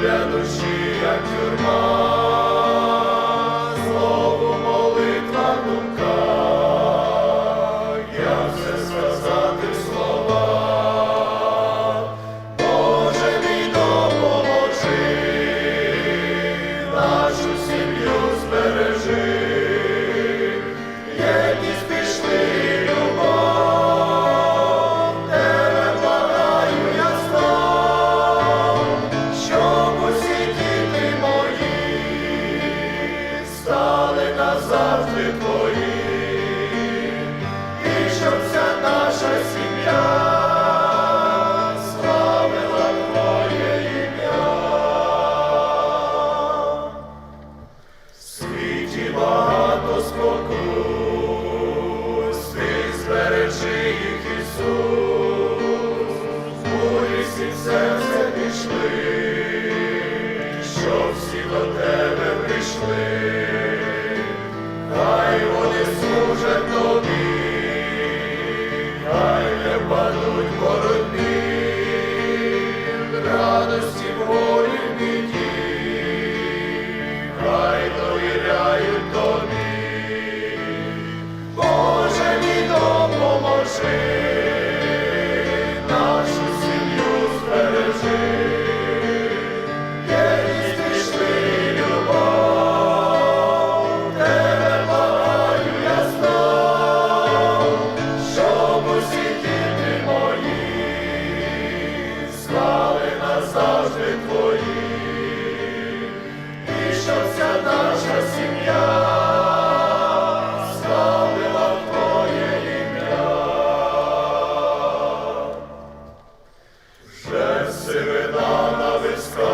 для душі, як тюрма. завжди твої, і щоб вся наша сім'я славила твоє світі багато спокус, ти їх Ісус, бурі всі в що всі до тебе прийшли. Усі діти мої, слави назавжди твої, і щоб вся наша сім'я, славила твоє ім'я, вже сивина на висках.